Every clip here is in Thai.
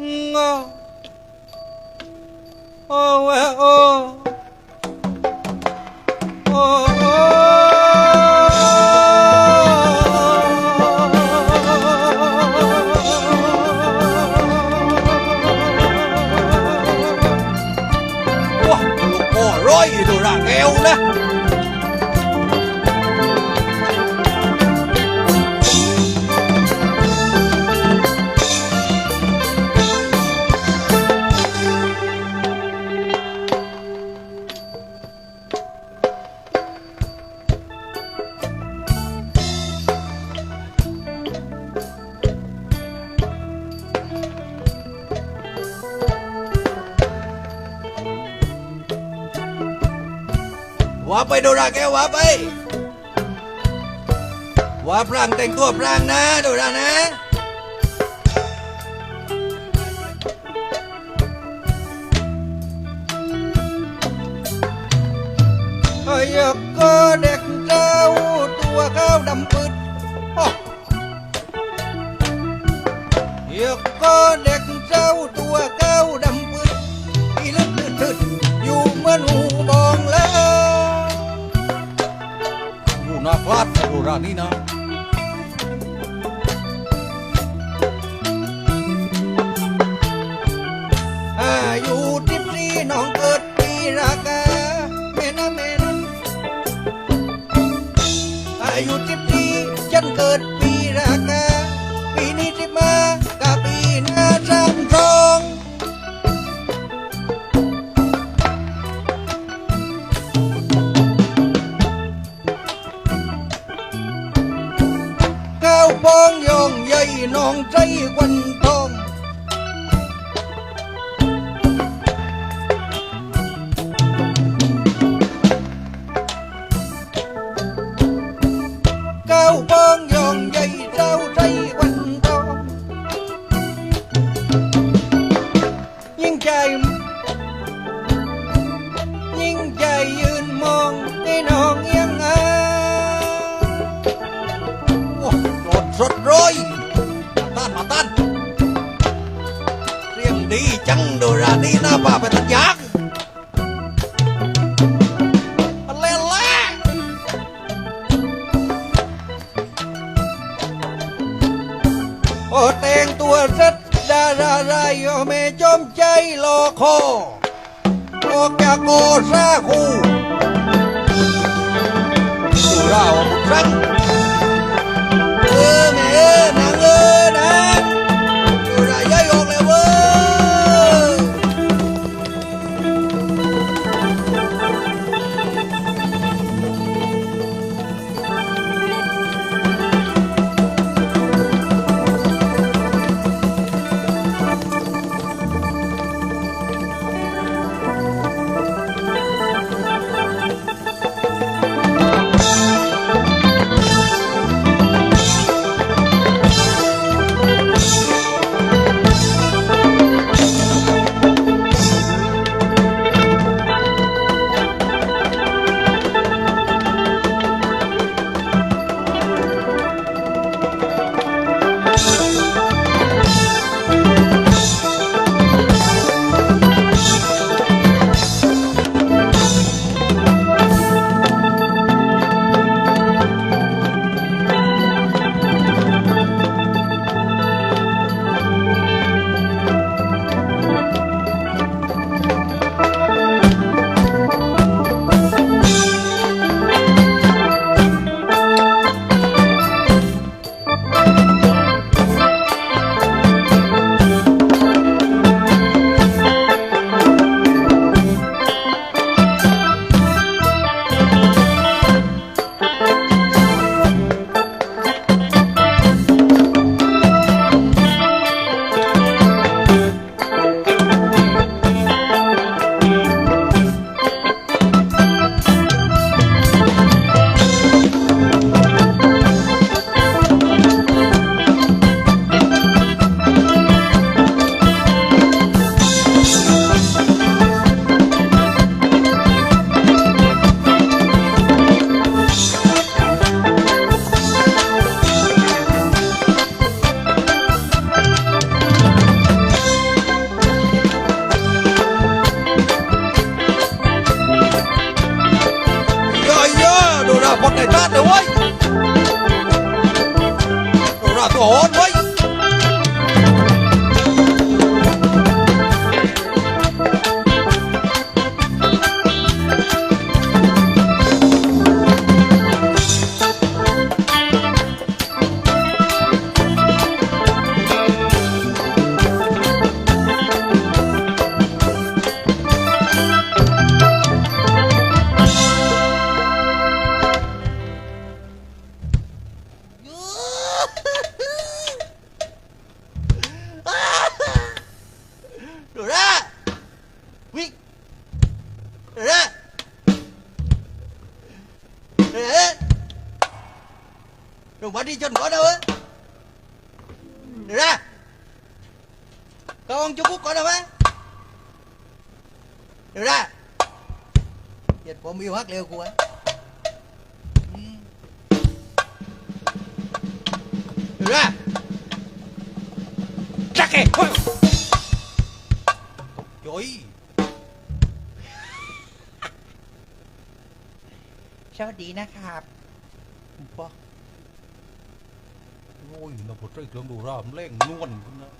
Oh. Oh, well, oh. Oh. ว่าไปโดราแกวว่าไป ว่าพรางแต่งตัวพรางนะโดรานะยกก็เด็กเจ้าตัวข้าวดำปืดอยกก็เด็ก 你呢？ เจ็ดผม yêu hát leo của ấy ดูนะ chắc kìa Ôi. Trời สวัสดีนะครับปะโอ้ยนะพอใจเครื่องดูรามเล่งนวลคุณนะ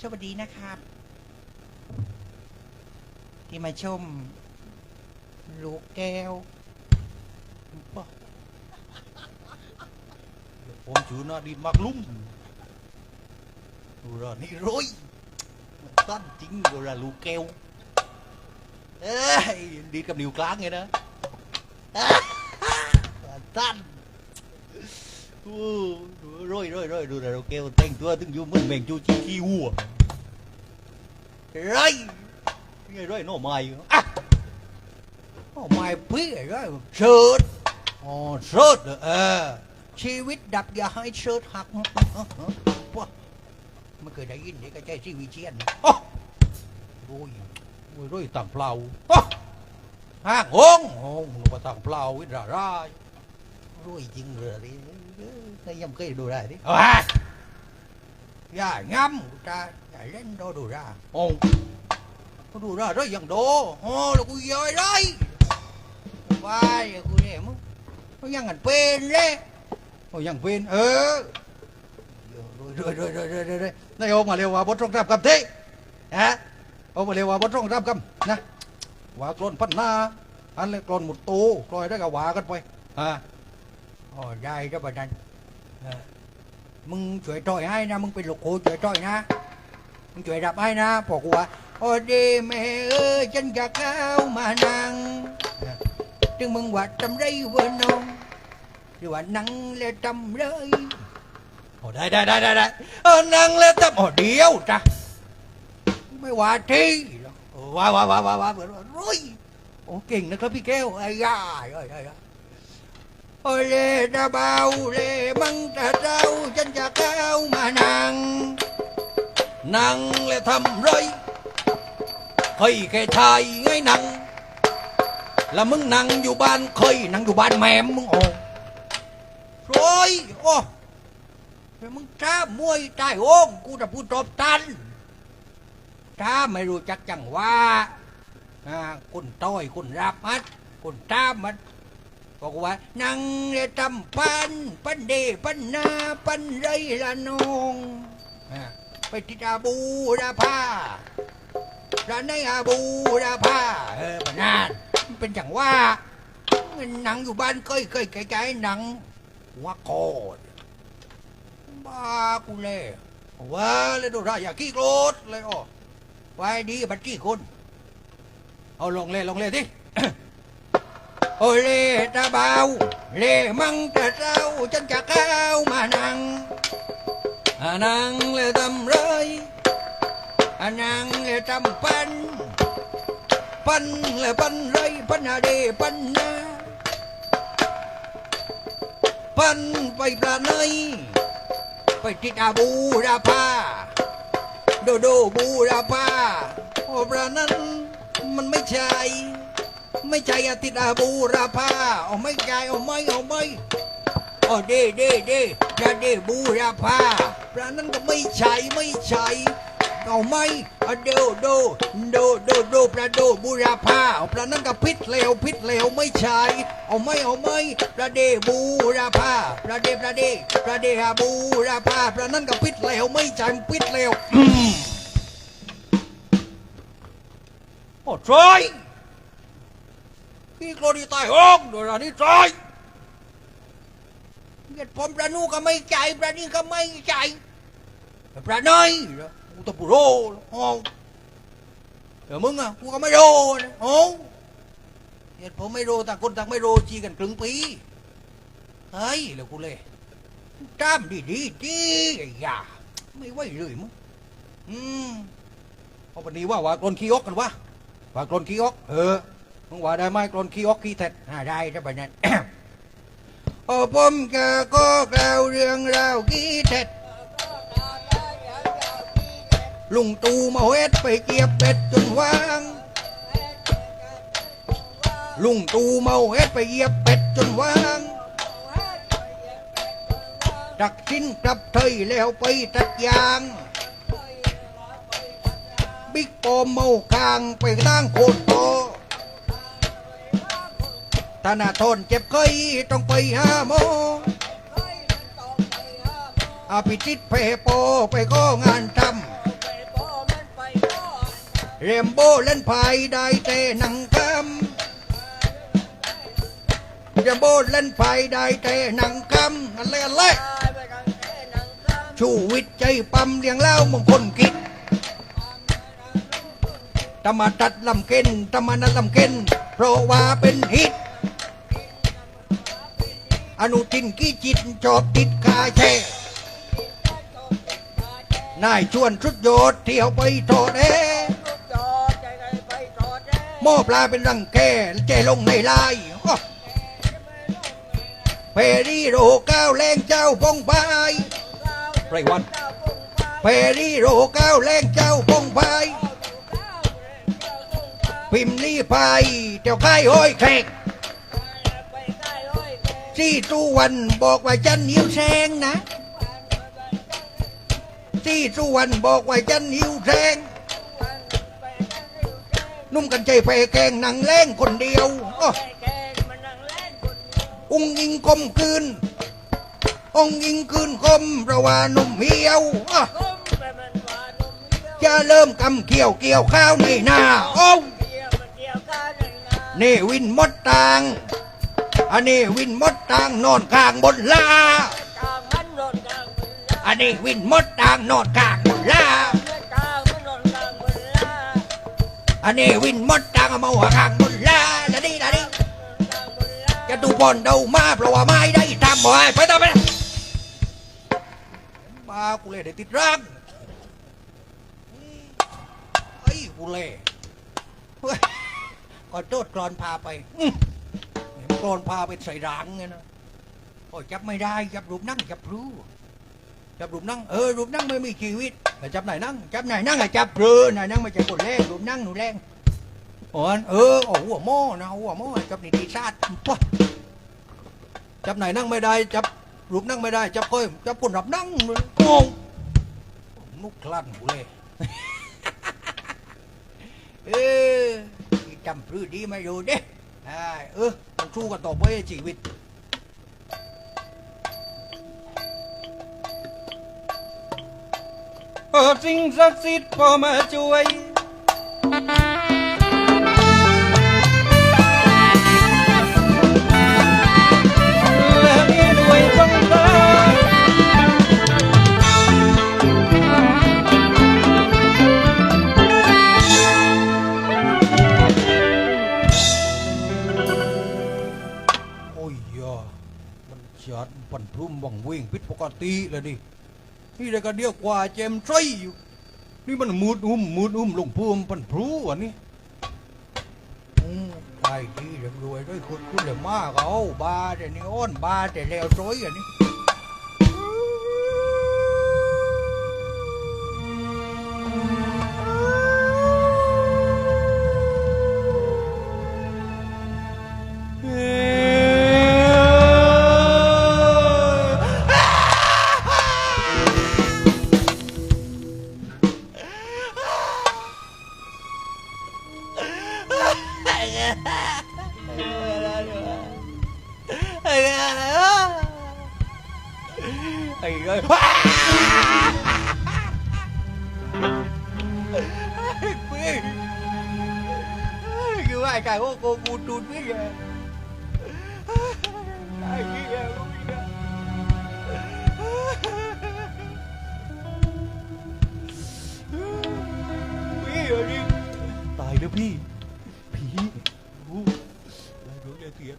สวัสดีนะครับ ที่มาชม ลูกแก้วปะผมชื่อนาดีมากลุ่มดูรานี่ร้อยตั้นจริงดูราลูกแก้วเอ้ยดีกับนิ้วกลางไงนะตั้นโอ้ดูร้อยร้อยร้อยดูราลูกแก้วแต่งตัวถึงอยู่เหมือนแมงจูจีขี้วัวร้อย นี่ร้อยหน่อไม้อะหน่อไม้พี่ร้อยเชิดอ๋อเชิดเหรอเออชีวิตดับอย่าให้เชิดหักว้าไม่เคยได้ยินนี่ก็ใจชีวิตเชียนโอ้โอ้ยโอ้ยร้อยต่างเปล่าโอ้ห้างหงหงหนูมาต่างเปล่าวิราร่ายร้อยจริงเลยนี่นายยังเคยดูได้ดิเอาฮะอย่าง้ำกูจะอย่าเล่นโดดูร่าโอ้ กูดูร่าร้อยยังโดโอ้แล้วกูย่อยได้ว้ายกูเนี่ยมึงมึงยังกันเป็นเลยโอ้ยังเป็นเออรวยรวยรวยรวยรวยรวยนายโอมาเร็วว่าบทตรงรับกับที่ฮะโอมาเร็วว่าบทตรงรับกับนะว่ากลนพันหน้าอันเลยกลนหมุดตูกลอยได้กับว่ากันไปฮะอ๋อได้ก็แบบนั้นเออมึงช่วยต่อยให้นะมึงเป็นลูกโคช่วยต่อยนะมึงช่วยรับให้นะพอกูว่า โอ้ดีแม่เอ้ยฉันอยากเข้ามานั่งนะถึงมึงว่าทำไรเวะน้องหรือว่านั่งแล้วจำเลยโอ้ได้ได้ได้ได้ได้เออนั่งแล้วจำโอ้ เฮ้ยแกชายไงนัง แล้วมึงนั่งอยู่บ้านเคยนั่งอยู่บ้านแม่มึงโอ้โอยโอ้มึงจ้ามวยใจโอ้งกูจะพูดจบตันจ้าไม่รู้จักจังว่าคุณต้อยคุณรับมัดคุณจ้ามันบอกว่านั่งเรตำปันปันเดปันนาปันไรละนองไปติดาบูดาพา ร้านในอาบูราพาเออปนานมันเป็นจังว่าหนังอยู่บ้านเคยเคยไกลๆหนังว่าโกดบ้ากูเลยว่าเลยดูราอย่าขี้โกรธเลยอ๋อไว้ดีบัดจี้คุณเอาลงเลยลงเลยดิโอเล่ตาเบาเล่มังตะเจ้าฉันจะเข้ามานั่งอ่านั่งเลยทำไร อ่านั่งเลยทำปันปันเลยปันไรปันนาเดปันนาปันไปปลาเนยไปติดอาบูราพาโดโดบูราพาโอ้ปลานั้นมันไม่ใช่ไม่ใช่อติดอาบูราพาเอาไม่ใช่เอาไม่เอาไม่โอ้เด้เด้เด้จะเด้บูราพาปลานั้นก็ไม่ใช่ไม่ใช่ เอาไหมอะดูดูดูดูดูปลาดูบูราพาเอาปลานั่นก็พิษเลวพิษเลวไม่ใช่เอาไหมเอาไหมปลาเดบูราพาปลาเดปลาเดปลาเดฮาบูราพาปลานั่นก็พิษเลวไม่ใช่พิษเลวอืมโอ้ตรอยพี่โกรดีตายห้องโดยรานี่ตรอยเกิดผมปลานูก็ไม่ใจปลานี่ก็ไม่ใจปลาน้อยเหรอ กูตะปูโรห้องเดี๋ยวมึงอะกูก็ไม่โรนะโอ้เหตุผมไม่โรต่างคนต่างไม่โรจีกันครึ่งปีเฮ้ยแล้วกูเลยจ้ามดีดีดีไอ้ยาไม่ไหวเลยมึงอืมเอาวันนี้ว่าว่ากลนขี้อกกันวะว่ากลนขี้อก เออมึงว่าได้ไหมกลนขี้อกขี้เท็ดอ่าได้ถ้าแบบนั้นโอ้ผมจะก็กล่าวเรื่องราวขี้เท็ด ลุงตูมาเฮ็ดไปเกียบเป็ดจนว่าง ลุงตูเมาเฮ็ดไปเหยียบเป็ดจนว่างดักชิ้นกลับเทยแล้วไปตัดยาง บิ๊กปอมเมากลางไปตั้งโคตรโตธนาทนเจ็บเคยต้องไปหาหมอาพิจิตเพโปไปก็งานท เรมโบเล่นพายได้แต่หนังคำเรมโบเล่นพายได้แต่หนังคำอะไรอะไรชูวิทย์ใจปั๊มเลี้ยงเล่ามงคลกิจธรรมตัดลำเค็นธรรมนัดลำเค็นเพราะว่าเป็นฮิต อนุทินกี้จิตจอบติดคาแช่นายชวนชุดโยดเที่ยวไปโทษเอ หม้อปลาเป็นรังแกเจลงในลายอ้อเพรีโรก้าวแรงเจ้าพงพายไรวันเพรีโรก้าวแรงเจ้าพงพายพิมพ์นี้พายเจ้าค่ายห้อยแขกที่ตุวันบอกว่าจันหิวแซงนะที่ตุวันบอกว่าจันหิวแซง นุ่มกันใจแพ้แกงหนังแรงคนเดียวอ้ออุ้งยิงคมคืน องค์ยิงคืนคมเพราะว่าหนุ่มเหี่ยวอ้อจะเริ่มกำเกี่ยวเกี่ยวข้าวในหน้าโอ้วนี่วินมดตางอันนี้วินมดตางนอนข้างบนลาอันนี้วินมดตางนอนข้างบนลา อันนี้วินมดตางเอามาหัวข้างบนลาละดีละดีจะดูบอลเดามาเพราะว่าไม่ได้ทำบ่อยไปต่อไปบ้ากูเลยได้ติดรังไอ้กูเลยก็โดดกรอนพาไปกรอนพาไปใส่รังไงนะโอ้ยจับไม่ได้จับรูปนั่งจับพลู จับรูปนั่งเออรูปนั่งไม่มีชีวิตแต่จับไหนนั่งจับไหนนั่งอะจับเพลือไหนนั่งไม่ใช่คนแรกรูปนั่งหนูแรงอ๋อเออโอ้หัวหม้อนะหัวหม้อจับนี่ตีซาดปุ๊บจับไหนนั่งไม่ได้จับรูปนั่งไม่ได้จับก้อยจับปุ่นรับนั่งงงนุกคลั่นกูเลยเออจำพลือดีม่อยู่เด้เออต้องสู้กันต่อไปชีวิต เปิดสิ่งศักดิ์สิทธิ์พอมาช่วยแนจัดปันพรุ่มบังเวงพิษปกติเลยดินี่ได้ก็เดียวกว่าเจมส์ไตรอยู่นี่มันมูดอุ้มมูดอุ้มลงพูมปันพรูอะนี่อืมใช่ดีเรียรวยด้วยคนคุณเลยมากเอาบาแต่นี่อ้อนบาแต่แล้วร้อยอะนี่ ว่าไอ้กายโอ้โกกูตูนพี่ไงไอ้พี่ไงกูพี่ไงพี่เอ้ยตายแล้วพี่ ผีโอ้ยายรู้ยายเสีย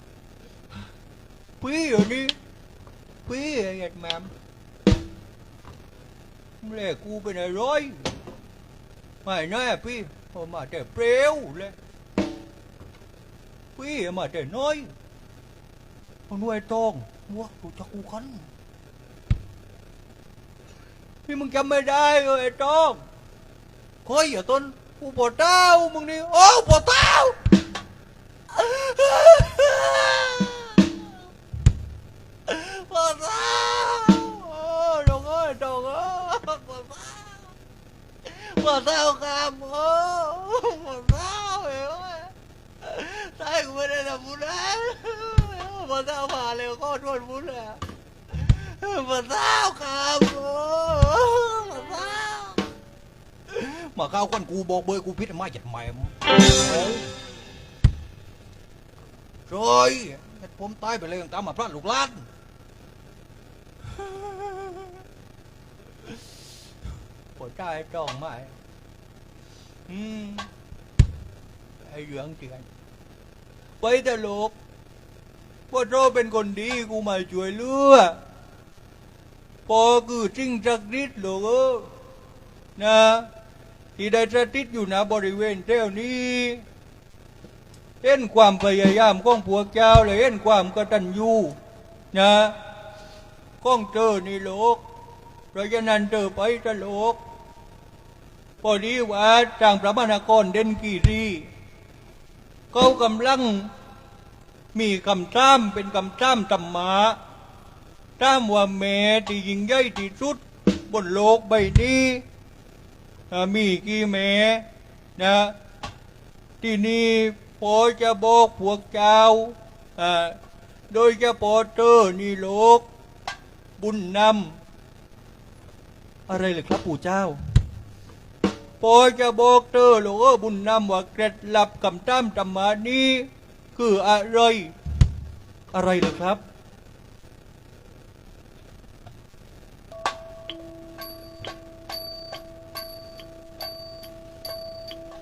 พี่เอ้ยพี่ไอ้ยัดแมมแม่กูเป็นอะไรไม่แน่พี่พอมาแต่เปรี้ยวเลย พี่มาแต่น้อยมันด้วยตองวัวกูจักกูคันพี่มึงจำไม่ได้เลยไอ้ตองเฮ้ยอย่าต้นกูปวดเท้ามึงนี่โอ้ปวดเท้า บอกเบยกูพิษมาหยัดใหม่มช่วยให้ผมตายไปเลยตามมาพระลูกหลานปวดใจจองไหมอืมไอ้เหลืองเตือนไปแต่โลกว่าเราเป็นคนดีกูมาช่วยเหลือพอคือจริงจักดิดโลกเอ้ยนะ ที่ได้สถิตอยู่ณบริเวณแถวนี้เห็นความพยายามของพวกเจ้าเลยเห็นความกตัญญูนะของเธอในโลกเพราะฉะนั้นเธอไปตะโลกพอดีว่าทางพระมหากรเด่นกีรีเขากำลังมีคำซ้ำเป็นคำซ้ำธรรมะซ้ำว่าแม่ที่ยิ่งใหญ่ที่สุดบนโลกใบนี้ มีกี่แม่นะที่นี่พอจะบอกพวกเจ้าโดยเฉพาะเธอนี่โลก บุญนำอะไรเลยครับปู่เจ้าพอจะบอกเธอหลวงบุญนำว่าเคล็ดลับกำจ้ำธรรมานี้ คืออะไร อะไรเหรอครับ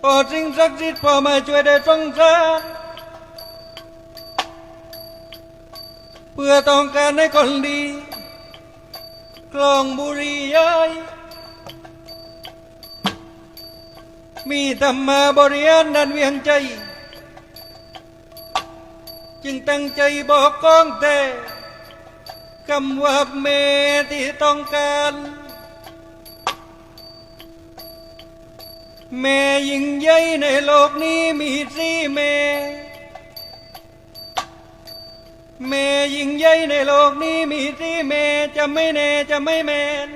พอสิ่งศักดิ์สิทธิ์พอมาช่วยได้สงสาเพื่อต้องการให้คนดีกลองบุรีย้ายมีธรรมาบริหารดันเวียงใจ จึงตั้งใจบอกกองแต่คำว่าเมที่ต้องการ แม่ยิ่งใหญ่ในโลกนี้มีสี่แม่ แม่ยิ่งใหญ่ในโลกนี้มีสี่แม่จะไม่แน่จะไม่แมน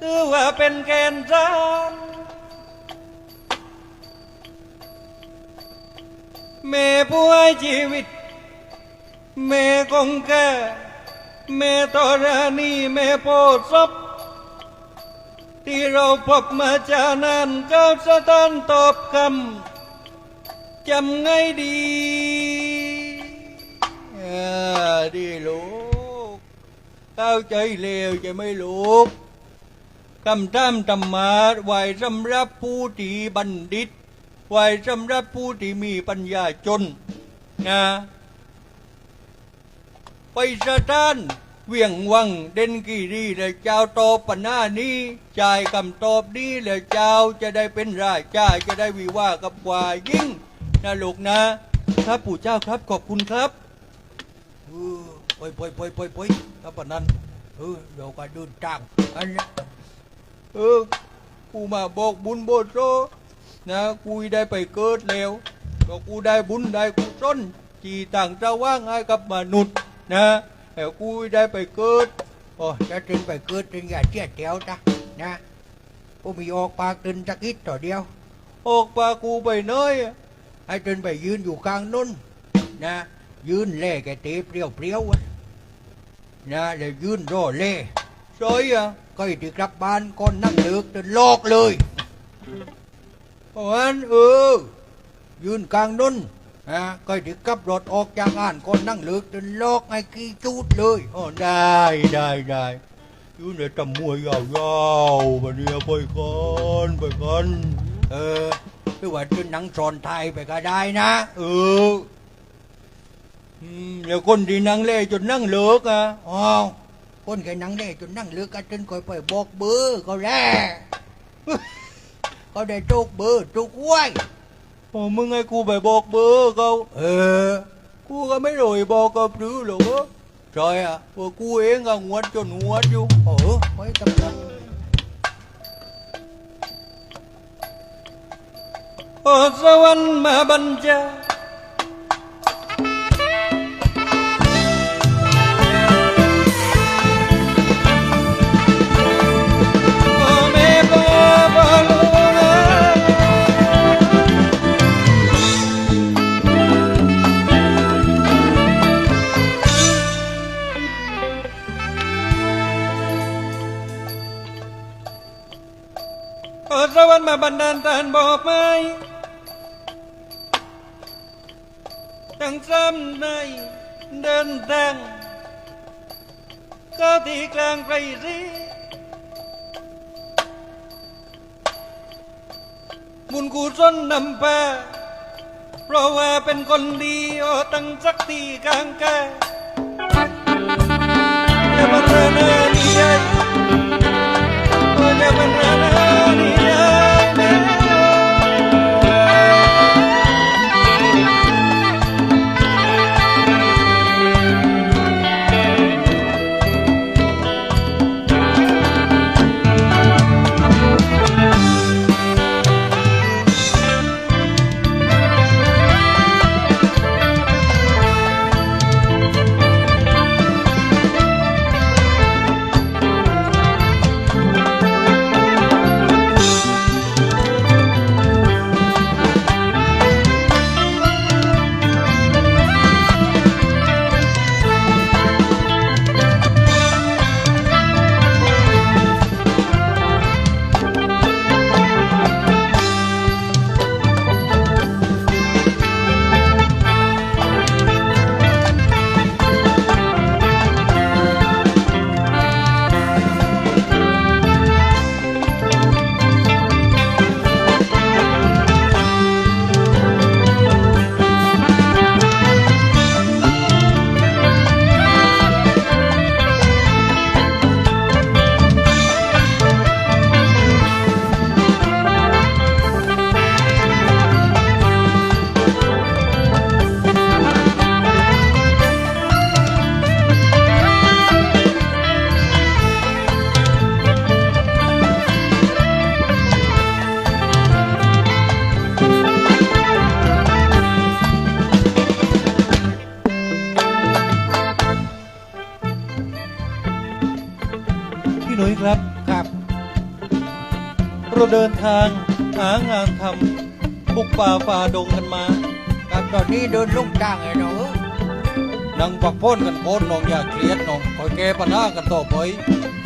ถือว่าเป็นแกนสร้างแม่ผู้ให้ชีวิต แม่คงแก่แม่ตรานีแม่โพธิ์ศพ ที่เราพบมาจานานเจ้าสถานตอบคำจำไงดีดีลูกเข้าใจเลวจะไม่ลูกคำท่ามธรรมะไว้สำหรับผู้ที่บัณฑิตไว้สำหรับผู้ที่มีปัญญาจนนะไปสถาน เวียงวังเด่นกีรีและเจ้าตอบปัญหานี้จ่ายคำตอบนี้และเจ้าจะได้เป็นราชาจะได้วิวากับกว่ายิ่งนะลูกนะ ครับปู่เจ้าครับขอบคุณครับเออไปไปไปไปไปถ้าปนนั้นเออเดี๋ยวก็เดินทางอันนี้เออกูมาบอกบุญโบโซนะกูได้ไปเกิดแล้วก็กูได้บุญได้กุศลจีต่างจะว่างให้กับมนุษย์นะ แล้วกูได้ไปเกิดโอ้จะถึงไปเกิดถึงอย่าเที่ยเดียวจ้ะนะผมมีออกปากตึนจักอิดต่อเดียว ออกปากกูไปเนยให้ตึนไปยืนอยู่กลางนุ่นนะยืนเล่แกเตะเปรี้ยวเปรี้ยวๆอะนะแล้วยืนรอเล่ซอยอะก็อีที่กลับบ้านก่อนนั่งเลิกจนลอกเลยเพราะงั้นเออยืนกลางนุ่น นะก็อีที่กลับรถออกจากงานก่อนนั่งเลิกจนลอกไอ้กี้จูดเลยอ๋อได้ได้ได้อยู่ในตำมวยยาวๆวันนี้ไปกันไปกันเออหรือว่าจนหนังสอนไทยไปก็ได้นะ เอออืมแล้วคนที่นั่งเล่จนนั่งเลิกอะอ้าวคนแค่นั่งได้จนนั่งเลิกกันจนคอยไปบอกเบอร์ก็แร่ก็ได้จุกเบอร์จุกไว้พอมึงให้กูไปบอกเบอร์เขาเออกูก็ไม่รู้บอกกับหรือหรอกวะ ใช่อะว่ากูเองก็งวดจนงวดอยู่เออไม่ตำรวจโอสวรรค์ ขอสวรรค์มาบันดาลทานบอกไหมทั้งซ้ำในเดินทางก็ที่กลางไพรรีบุญกุศลนำพาเพราะว่าเป็นคนดีโอตั้งสักทีกลางแก่ ทางหางานทำบุกป่าฝ่าดงกันมาครับตอนนี้เดินลงจ้างไอ้หนูนั่งปักพ้นกันโคนน้องอย่าเครียดน้องคอยแก้ปัญหากันต่อไปค